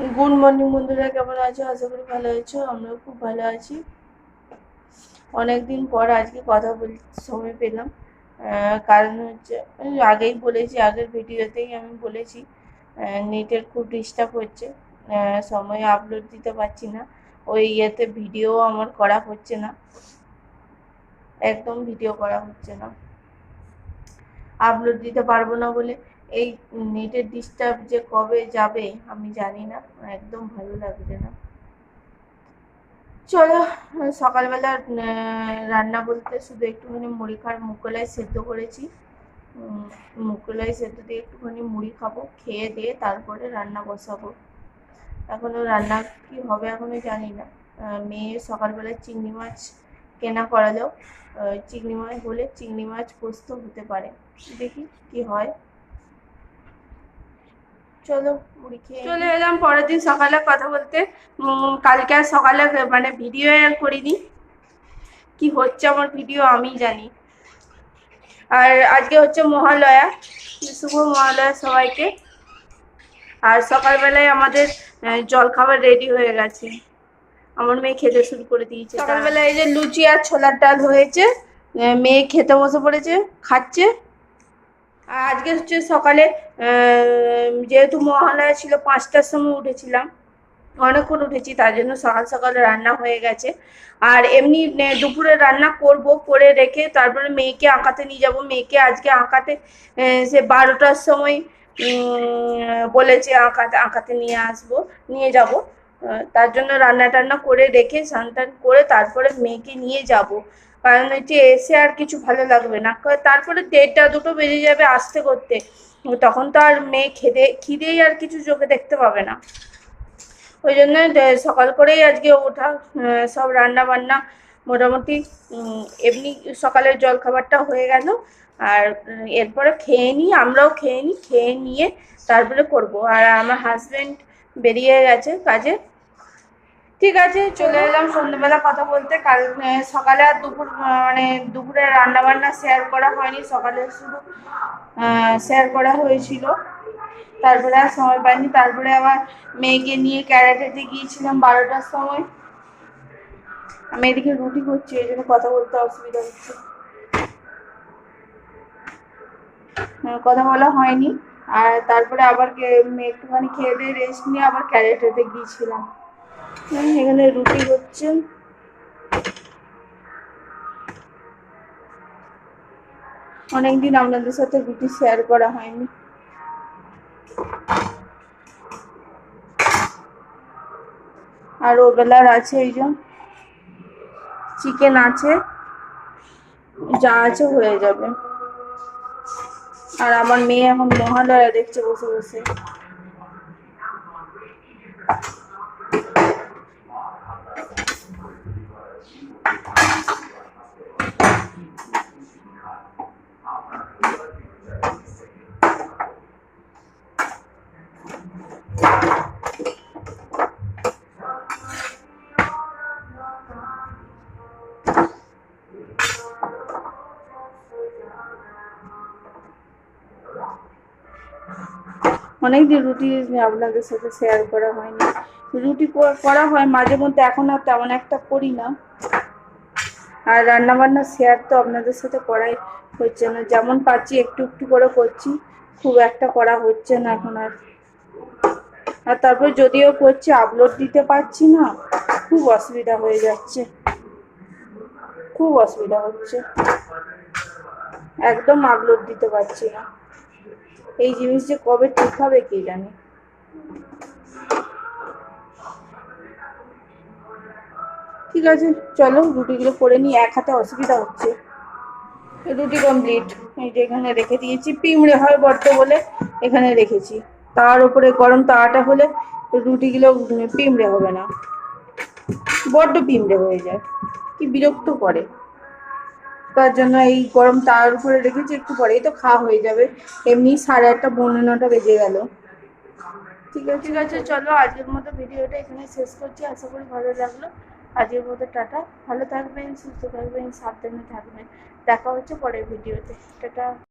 Good morning বন্ধুরা, কেমন আছো? আশা করি ভালো আছো আমরাও খুব ভালো আছি। অনেকদিন পর আজকে কথা বল সময় পেলাম। কারণ হচ্ছে আগেই বলেছি, আগের ভিডিওতেই আমি বলেছি নেটের খুব ডিস্টার্ব হচ্ছে। সময়ে আপলোড দিতে পারছি না। ওই ইয়েতে ভিডিও আমার করা হচ্ছে না। একদম ভিডিও করা হচ্ছে না। আপলোড দিতে পারব না বলে এই নেটের ডিস্টার্ব যে কবে যাবে আমি জানি না একদম ভালো লাগছে না। চলো সকালবেলা রান্না বলতে শুধু একটুখানি মুড়ি খার মুগকলাই সেদ্ধ করেছি। উম, মুগকলাই সেদ্ধ দিয়ে একটুখানি মুড়ি খাব খেয়ে দিয়ে তারপরে রান্না বসাবো। এখনও রান্না কি হবে এখনও জানি না। মেয়ে সকালবেলা চিংড়ি মাছ কেনা করালো। চিংড়ি মাছ হলে চিংড়ি মাছ পোস্ত হতে পারে। দেখি কি হয়। চলো মুড়ি খেয়ে চলে এলাম পরের দিন সকালে কথা বলতে। কালকে আর সকালে মানে ভিডিও আর করিনি। কি হচ্ছে আমার ভিডিও আমি জানি। আর আজকে হচ্ছে মহালয়া শুভ মহালয়া সবাইকে। আর সকালবেলায় আমাদের আহ, জলখাবার রেডি হয়ে গেছে। আমার মেয়ে খেতে শুরু করে দিয়েছে। সকালবেলায় এই যে লুচি আর ছোলার ডাল হয়েছে মেয়ে খেতে বসে পড়েছে খাচ্ছে। আজকে হচ্ছে সকালে যেহেতু মহালয়া ছিল, পাঁচটার সময় উঠেছিলাম। অনেকক্ষণ উঠেছি, তার জন্য সকাল সকালে রান্না হয়ে গেছে। আর এমনি দুপুরে রান্না করব, করে রেখে তারপরে মেয়েকে আঁকাতে নিয়ে যাব। মেয়েকে আজকে আঁকাতে সে বারোটার সময় বলেছে আঁকাতে আঁকাতে নিয়ে আসব, নিয়ে যাব। তার জন্য রান্না টান্না করে রেখে স্নান করে তারপরে মেয়েকে নিয়ে যাব। কারণ হচ্ছে এসে আর কিছু ভালো লাগবে না। তারপরে দেড়টা দুটো বেজে যাবে আসতে করতে। তখন তো আর মেয়ে খেদে খিদেই আর কিছু চোখে দেখতে পাবে না। ওই জন্য সকাল করেই আজকে ওঠা সব রান্না বান্না মোটামুটি এমনি সকালের জলখাবারটা হয়ে গেল। আর এরপরে খেয়ে নিই আমরাও খেয়ে নিই খেয়ে নিয়ে তারপরে করব। আর আমার হাজব্যান্ড বেরিয়ে গেছে কাজে। ঠিক আছে, চলে এলাম সন্ধ্যেবেলা কথা বলতে। কাল সকালে আর দুপুর মানে দুপুরে রান্না বান্না শেয়ার করা হয়নি, সকালে শুধু শেয়ার করা হয়েছিল। তারপরে আর সময় পাইনি, তারপরে আবার মেয়েকে নিয়ে ক্যারাটেতে গিয়েছিলাম বারোটার সময়। আমি এদিকে রুটি করছি, এই জন্য কথা বলতে অসুবিধা হচ্ছে। কথা বলা হয়নি। আর তারপরে আবার একটুখানি খেয়ে দিয়ে রেস্ট নিয়ে আবার ক্যারেটেতে গিয়েছিলাম। এখানে রুটি হচ্ছে। অনেকদিন আপনাদের সাথে রুটি শেয়ার করা হয়নি। আর ও বেলার আছে এই যে চিকেন আছে। যা আছে হয়ে যাবে। আর আমার মেয়ে এখন মহালয়া দেখছে বসে বসে। অনেকদিন রুটি আপনাদের সাথে শেয়ার করা হয়নি। রুটি করা হয় মাঝে মধ্যে, এখন আর তেমন একটা করি না। আর রান্না বান্না শেয়ার তো আপনাদের সাথে করাই হচ্ছে না। যেমন পাচ্ছি, একটু একটু করে করছি, খুব একটা করা হচ্ছে না এখন আর। আর তারপর যদিও করছি আপলোড দিতে পারছি না, খুব অসুবিধা হয়ে যাচ্ছে। খুব অসুবিধা হচ্ছে। একদম আপলোড দিতে পারছি না। এই জিনিস যে কবে ঠিক হবে কে জানে? ঠিক আছে, চলো রুটিগুলো করে নিই, এক হাতে অসুবিধা হচ্ছে। রুটি কমপ্লিট এই যে এখানে রেখে দিয়েছি, পিমড়ে হয় বড্ড বলে এখানে রেখেছি। তার উপরে গরম তাওয়াটা হলে রুটিগুলো পিমড়ে হবে না। বড্ড পিমড়ে হয়ে যায়। কি বিরক্ত করে। তার জন্য এই গরম তার উপরে রেখেছি, একটু পরেই তো খাওয়া হয়ে যাবে। এমনি সাড়ে আটটা, পৌনে নটা বেজে গেল। ঠিক আছে। ঠিক আছে, চলো আজকের মতো ভিডিওটা এখানে শেষ করছি। আশা করি ভালো লাগল। আজকের মতো টাটা। ভালো থাকবেন, সুস্থ থাকবেন, সাবধানে থাকবেন। দেখা হচ্ছে পরের ভিডিওতে। টাটা।